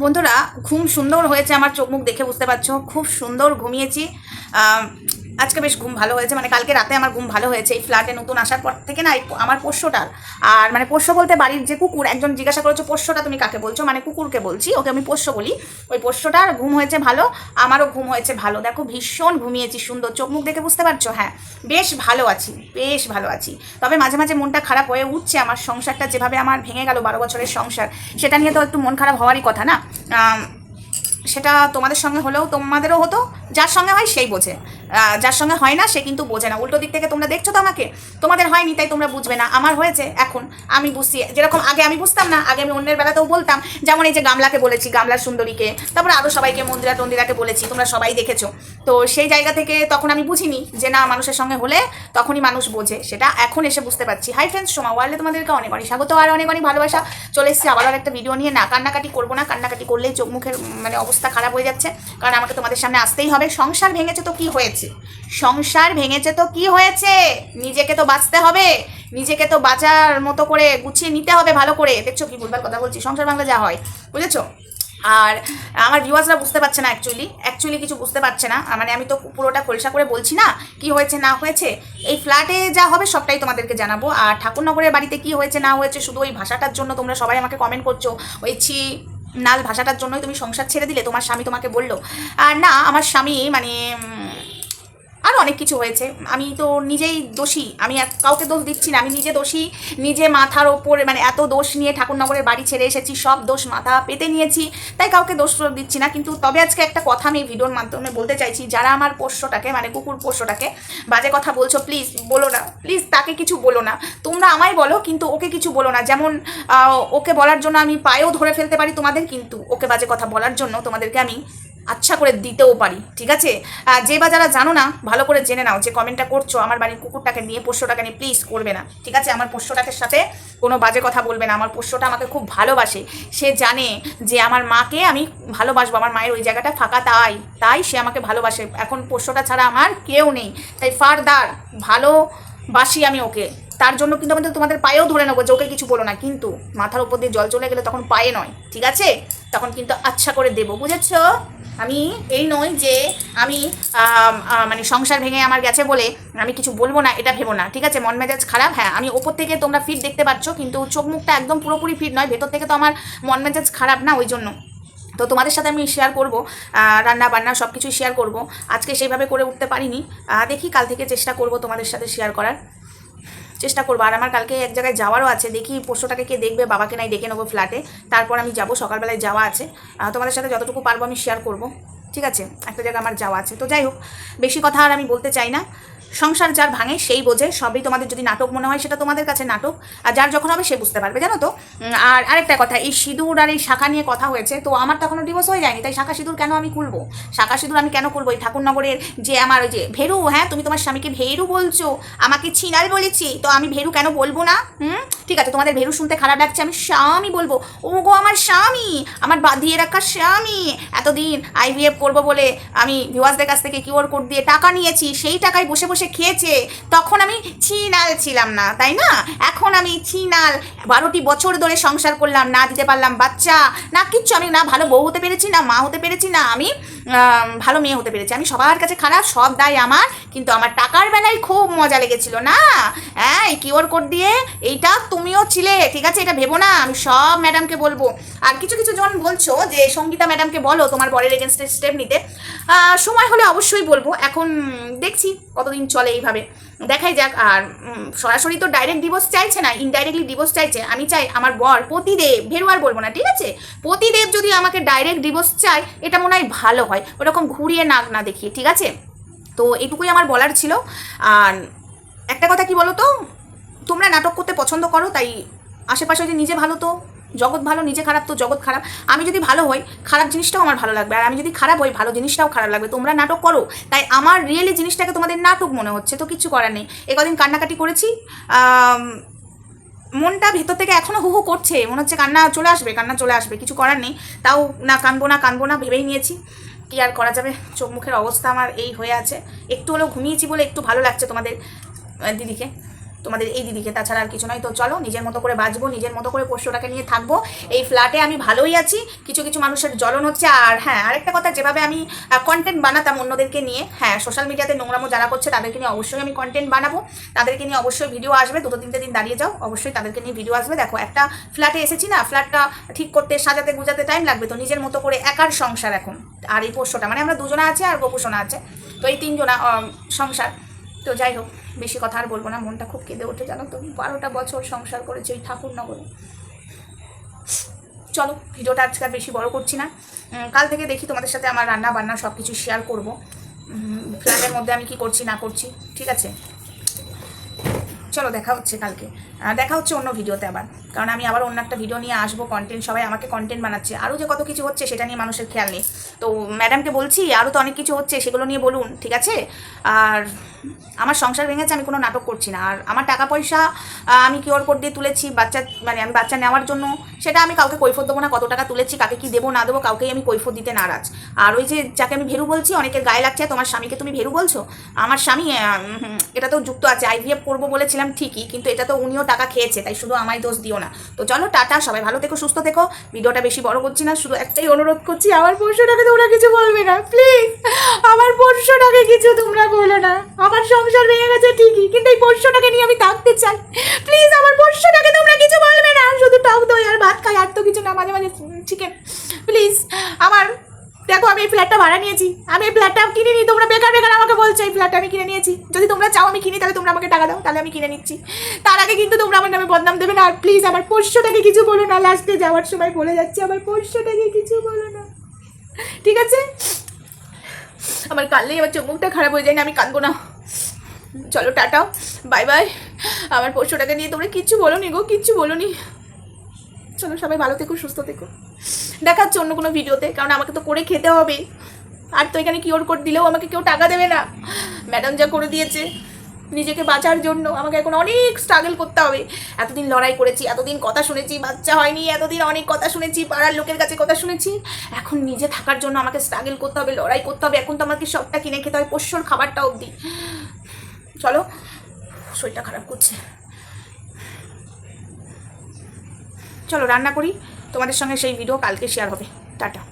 বন্ধুরা ঘুম সুন্দর হয়েছে আমার চোখ মুখ দেখে বুঝতে পারছ। খুব সুন্দর ঘুমিয়েছি। আজকে বেশ ঘুম ভালো হয়েছে মানে কালকে রাতে আমার ঘুম ভালো হয়েছে। এই ফ্ল্যাটে নতুন আসার পর থেকে না আমার পোষ্যটার, আর মানে পোষ্য বলতে বাড়ির যে কুকুর, একজন জিজ্ঞাসা করেছ, পোষ্যটা তুমি কাকে বলছো? মানে কুকুরকে বলছি, ওকে আমি পোষ্য বলি। ওই পোষ্যটার ঘুম হয়েছে ভালো, আমারও ঘুম হয়েছে ভালো। দেখো, ভীষণ ঘুমিয়েছি, সুন্দর চোখ মুখ দেখে বুঝতে পারছ? হ্যাঁ বেশ ভালো আছি, বেশ ভালো আছি। তবে মাঝে মাঝে মনটা খারাপ হয়ে উঠছে, আমার সংসারটা যেভাবে আমার ভেঙে গেল, বারো বছরের সংসার, সেটা নিয়ে তো একটু মন খারাপ হওয়ারই কথা না? সেটা তোমাদের সঙ্গে হলেও তোমাদেরও হতো যার সঙ্গে হয় সেই বোঝে। যার সঙ্গে হয় না সে কিন্তু বোঝে না। উল্টো দিক থেকে তোমরা দেখছ তো আমাকে? তোমাদের হয়নি, তাই তোমরা বুঝবে না। আমার হয়েছে এখন। আমি বুঝছি। যেরকম আগে আমি বুঝতাম না, আগে আমি অন্যের বেলাতেও বলতাম, যেমন এই যে গামলাকে বলেছি, গামলার সুন্দরীকে। তারপরে আরও সবাইকে, মন্দিরা টন্দিরাকে বলেছি, তোমরা সবাই দেখেছ। তো সেই জায়গা থেকে তখন আমি বুঝিনি যে না, মানুষের সঙ্গে হলে তখনই মানুষ বোঝে। সেটা এখন এসে বুঝতে পারছি। হাই ফ্রেন্ডস সোমা ওয়ার্ল্ডে তোমাদেরকে অনেক অনেক স্বাগত আর অনেক অনেক ভালোবাসা। চলে এসেছি আবার একটা ভিডিও নিয়ে। না, কান্নাকাটি করব না। কান্নাকাটি করলেই চোখ মুখের মানে অবস্থা খারাপ হয়ে যাচ্ছে। কারণ আমাকে তোমাদের সামনে আসতেই হবে। সংসার ভেঙেছে তো কি হয়েছে? সংসার ভেঙেছে তো কি হয়েছে? নিজেকে তো বাঁচতে হবে। নিজেকে তো বাঁচার মতো করে গুছিয়ে নিতে হবে ভালো করে। দেখছ কি ভুলবার কথা বলছি? সংসার বাংলা যা হয়, বুঝেছ? আর আমার ভিউয়ার্সরা বুঝতে পারছে না অ্যাকচুয়ালি অ্যাকচুয়ালি কিছু বুঝতে পারছে না। মানে আমি তো পুরোটা খোলসা করে বলছি না কি হয়েছে, না হয়েছে। এই ফ্ল্যাটে যা হবে সবটাই তোমাদেরকে জানাব। আর ঠাকুরনগরের বাড়িতে কি হয়েছে, না হয়েছে, শুধু ওই ভাষাটার জন্য তোমরা সবাই আমাকে কমেন্ট করছ। ওই ছি নাল ভাষাটার জন্যই তুমি সংসার ছেড়ে দিলে, তোমার স্বামী তোমাকে বলল। আর না, আমার স্বামী মানে আরও অনেক কিছু হয়েছে। আমি তো নিজেই দোষী। আমি কাউকে দোষ দিচ্ছি না। আমি নিজে দোষী। নিজে মাথার ওপরে মানে এত দোষ নিয়ে ঠাকুরনগরের বাড়ি ছেড়ে এসেছি, সব দোষ মাথা পেতে নিয়েছি। তাই কাউকে দোষ দিচ্ছি না। কিন্তু তবে আজকে একটা কথা আমি ভিডিওর মাধ্যমে বলতে চাইছি, যারা আমার পোষ্যটাকে মানে কুকুর পোষ্যটাকে বাজে কথা বলছো প্লিজ বলো না। প্লিজ তাকে কিছু বলো না। তোমরা আমায় বলো, কিন্তু ওকে কিছু বলো না। যেমন ওকে বলার জন্য আমি পায়েও ধরে ফেলতে পারি তোমাদের, কিন্তু ওকে বাজে কথা বলার জন্য তোমাদেরকে আমি আচ্ছা করে দিতেও পারি, ঠিক আছে? যে বা যারা জানো না, ভালো করে জেনে নাও যে কমেন্টটা করছ, আমার বাড়ির কুকুরটাকে নিয়ে, পোষ্যটাকে নিয়ে প্লিজ করবে না, ঠিক আছে? আমার পোষ্যটাকে সাথে কোনো বাজে কথা বলবে না, আমার পোষ্যটা আমাকে খুব ভালোবাসে। সে জানে যে আমার মাকে আমি ভালোবাসবো, আমার মায়ের ওই জায়গাটা ফাঁকা তাই তাই সে আমাকে ভালোবাসে। এখন পোষ্যটা ছাড়া আমার কেউ নেই। তাই ফারদার, ভালোবাসি আমি ওকে। তার জন্য কিন্তু আমাদের তোমাদের পায়েও ধরে নেব যে ওকে কিছু বলো না, কিন্তু মাথার উপর দিয়ে জল চলে গেলে তখন পায়ে নয়, ঠিক আছে? তখন কিন্তু আচ্ছা করে দেবো, বুঝেছ? আমি এই নয় যে আমি মানে সংসার ভেঙে আমার গেছে বলে আমি কিছু বলব না, এটা ভেবো না। ঠিক আছে? মন মেজাজ খারাপ? হ্যাঁ আমি ওপর থেকে তোমরা ফিট দেখতে পাচ্ছ, কিন্তু চোখ মুখটা একদম পুরোপুরি ফিট নয়, ভেতর থেকে তো আমার মন মেজাজ খারাপ না ওই জন্য। তো তোমাদের সাথে আমি শেয়ার করব রান্না বান্না সব কিছুই শেয়ার করব। আজকে সেইভাবে করে উঠতে পারিনি। দেখি কাল থেকে চেষ্টা করব তোমাদের সাথে শেয়ার করার। চেষ্টা করব। আর আমার কালকে এক জায়গায় যাওয়ারও আছে। দেখি পোষ্যটাকে কে দেখবে, বাবাকে নাই ডেকে নেব ফ্ল্যাটে তারপর আমি যাব, সকালবেলায় যাওয়া আছে। তোমাদের সাথে যতটুকু পারব আমি শেয়ার করব। ঠিক আছে? একটা জায়গায় আমার যাওয়া আছে। তো যাই হোক, বেশি কথা আর আমি বলতে চাই না। সংসার যার ভাঙে সেই বোঝে, সবই তোমাদের যদি নাটক মনে হয় সেটা তোমাদের কাছে নাটক, আর যার যখন হবে সে বুঝতে পারবে, জানো তো? আর আরেকটা কথা, এই সিঁদুর আর এই শাখা নিয়ে কথা হয়েছে, তো আমার তো এখনও ডিভোর্স হয়ে যায়নি, তাই শাখা সিঁদুর কেন আমি খুলবো? শাখা সিঁদুর আমি কেন করব এই ঠাকুরনগরের যে আমার ওই যে ভেরু হ্যাঁ তুমি তোমার স্বামীকে ভেরু বলছো, আমাকে ছিনাল বলেছি, তো আমি ভেরু কেন বলব না? হুম? ঠিক আছে, তোমাদের ভেরু শুনতে খারাপ লাগছে, আমি স্বামী বলব। ও গো আমার স্বামী, আমার বাঁধিয়ে রাখা স্বামী, এতদিন আইভিএফ করব বলে আমি ভিওয়াসদের কাছ থেকে কিউআর কোড দিয়ে টাকা নিয়েছি, সেই টাকায় বসে বসে খেয়েছে তখন আমি ছিনাল ছিলাম না তাই না? এখন আমি ছিনাল বারোটি বছর ধরে সংসার করলাম না দিতে পারলাম বাচ্চা না কিচ্ছু আমি না ভালো বউ হতে পেরেছি না মা হতে পেরেছি না আম, ভালো মেয়ে হতে পেরেছি। আমি সবার কাছে খারাপ, সব দায় আমার, কিন্তু আমার টাকার বেলায় খুব মজা লেগেছিল না? হ্যাঁ এই কিউআর কোড দিয়ে এইটা তুমিও ছিলে, ঠিক আছে? এটা ভেবো না, আমি সব ম্যাডামকে বলব। আর কিছু কিছু জন বলছো যে, সঙ্গীতা ম্যাডামকে বলো তোমার বরের এগেনস্টে স্টেপ নিতে। সময় হলে অবশ্যই বলব। এখন দেখছি কতদিন চলে এইভাবে। দেখাই যাক, আর সরাসরি তো ডাইরেক্ট ডিভোর্স চাইছে না ইনডাইরেক্টলি ডিভোর্স চাইছে। আমি চাই আমার বর পতিদেব, ভেরুয়ার বলব না, ঠিক আছে? পতিদেব যদি আমাকে ডাইরেক্ট ডিভোর্স চায়, এটা মনে হয় ভালো হয়। ওরকম ঘুরিয়ে নাক না দেখিয়ে, ঠিক আছে? তো এটুকুই আমার বলার ছিল। আর একটা কথা কি বলো তো তোমরা নাটক করতে পছন্দ করো, তাই আশেপাশে যে নিজে ভালো তো। জগৎ ভালো, নিজে খারাপ তো জগৎ খারাপ। আমি যদি ভালো হই, খারাপ জিনিসটাও আমার ভালো লাগবে। আর আমি যদি খারাপ হই, ভালো জিনিসটাও খারাপ লাগবে। তোমরা নাটক করো। তাই আমার রিয়েলি জিনিসটাকে তোমাদের নাটক মনে হচ্ছে, তো কিছু করার নেই। এ কদিন কান্নাকাটি করেছি মনটা ভেতর থেকে এখনও হু হু করছে। মনে হচ্ছে কান্না চলে আসবে, কান্না চলে আসবে, কিছু করার নেই। তাও না কানবো না কানবো, না ভেবেই নিয়েছি। কি আর করা যাবে? চোখ মুখের অবস্থা আমার এই হয়ে আছে। একটু হলেও ঘুমিয়েছি বলে একটু ভালো লাগছে তোমাদের দিদিকে। তোমাদের এই দিদিকে, তাছাড়া আর কিছু নয়। তো চলো, নিজের মতো করে বাঁচবো, নিজের মতো করে পোষ্যটাকে নিয়ে থাকব। এই ফ্ল্যাটে আমি ভালোই আছি। কিছু কিছু মানুষের জ্বলন হচ্ছে। আর হ্যাঁ আরেকটা কথা, যেভাবে আমি কন্টেন্ট বানাতাম অন্যদেরকে নিয়ে হ্যাঁ সোশ্যাল মিডিয়াতে নোংরামো যারা করছে, তাদেরকে নিয়ে অবশ্যই আমি কন্টেন্ট বানাবো। তাদেরকে নিয়ে অবশ্যই ভিডিও আসবে। দুটো, তিনটে দিন দাঁড়িয়ে যাও, অবশ্যই তাদেরকে নিয়ে ভিডিও আসবে। দেখো, একটা ফ্ল্যাটে এসেছি না ফ্ল্যাটটা ঠিক করতে, সাজাতে, গুজাতে টাইম লাগবে। তো নিজের মতো করে একার সংসার এখন। আর এই পোষ্যটা মানে আমরা দুজনা আছে আর গোপুসোনা আছে। তো এই তিনজনা সংসার। তো যাই হোক, বেশি কথা আর বলব না, মনটা খুব কেঁদে ওঠে জানো তো। বারোটা বছর সংসার করেছে ওই ঠাকুরনগরে। চলো, ভিডিওটা আজকে আর বেশি বড় করছি না। কাল থেকে দেখি তোমাদের সাথে আমার রান্না বান্না সব কিছু শেয়ার করব ফ্ল্যাটের মধ্যে আমি কি করছি, না করছি, ঠিক আছে? চলো, দেখা হচ্ছে কালকে। দেখা হচ্ছে অন্য ভিডিওতে আবার। কারণ আমি আবার অন্য একটা ভিডিও নিয়ে আসব কন্টেন্ট সবাই আমাকে কন্টেন্ট বানাচ্ছে। আরও যে কত কিছু হচ্ছে, সেটা নিয়ে মানুষের খেয়াল নেই। তো ম্যাডামকে বলছি, আরও তো অনেক কিছু হচ্ছে, সেগুলো নিয়ে বলুন, ঠিক আছে? আর আমার সংসার ভেঙেছে, আমি কোনো নাটক করছি না। আর আমার টাকা পয়সা আমি কিওর কোড দিয়ে তুলেছি বাচ্চা মানে আমি বাচ্চা নেওয়ার জন্য। সেটা আমি কাউকে কৈফত দেবো না, কত টাকা তুলেছি, কাকে কি দেবো, না দেবো, কাউকেই আমি কৈফত দিতে নারাজ। আর ওই যে যাকে আমি ভেরু বলছি, অনেকের গায়ে লাগছে, তোমার স্বামীকে তুমি ভেরু বলছো? আমার স্বামী এটা তো যুক্ত আছে আইভিএফ করব বলেছিলাম ঠিকই, কিন্তু এটা তো উনিও টাকা খেয়েছে, তাই শুধু আমায় দোষ দিও না। তো চলো, টাটা, সবাই ভালো থেকো, সুস্থ থেকো। ভিডিওটা বেশি বড় করছি না, শুধু একটাই অনুরোধ করছি, আমার পরশুটাকে তোমরা কিছু বলবে না, প্লিজ! আমার পরশুটাকে কিছু তোমরা বলো না আমার সংসার ভেঙে গেছে, ঠিকই, কিন্তু এই পরশুটাকে নিয়ে আমি থাকতে চাই। প্লিজ আমার পরশুটাকে তোমরা কিছু বলবে না। শুধু টক দই আর ভাত খাই, আর তো কিছু না, মাঝে মাঝে চিকেন। প্লিজ আমার, দেখো, আমি এই ফ্ল্যাটটা ভাড়া নিয়েছি। আমি এই ফ্ল্যাটটা কিনে নিই, তোমরা বেকার বেকার আমাকে বলছো, এই ফ্ল্যাটটা আমি কিনে নিয়েছি। যদি তোমরা চাও আমি কিনি, তাহলে তোমরা আমাকে টাকা দাও, তাহলে আমি কিনে নিচ্ছি। তার আগে কিন্তু তোমরা আমার নামে বদনাম দেবে না। আর প্লিজ আমার পোষ্যটাকে কিছু বলো না। লাস্টে যাওয়ার সময় বলে যাচ্ছি, আমার পোষ্যটাকে কিছু বলো না। ঠিক আছে? আমার কানলেই আমার চোখ মুখটা খারাপ হয়ে যায় না, আমি কাঁদবো না। চলো, টাটা। Bye bye. আমার পোষ্যটাকে নিয়ে তোমরা কিচ্ছু বলো নি গো, কিচ্ছু বলো নি চলো, সবাই ভালো থেকো, সুস্থ থেকো। দেখাচ্ছে অন্য কোনো ভিডিওতে, কারণ আমাকে তো করে খেতে হবে। আর তো এখানে কিওর কোড দিলেও আমাকে কেউ টাকা দেবে না। ম্যাডাম যা করে দিয়েছে, নিজেকে বাঁচার জন্য আমাকে এখন অনেক স্ট্রাগল করতে হবে। এতদিন লড়াই করেছি, এতদিন কথা শুনেছি, বাচ্চা হয়নি, এতদিন অনেক কথা শুনেছি, পাড়ার লোকের কাছে কথা শুনেছি। এখন নিজে থাকার জন্য আমাকে স্ট্রাগল করতে হবে, লড়াই করতে হবে। এখন তো আমাকে সবটা কিনে খেতে হয়, পোষ্যর খাবারটা অবধি। চলো, শরীরটা খারাপ করছে। চলো, রান্না করি। তোমাদের সঙ্গে সেই ভিডিও কালকে শেয়ার হবে। টাটা।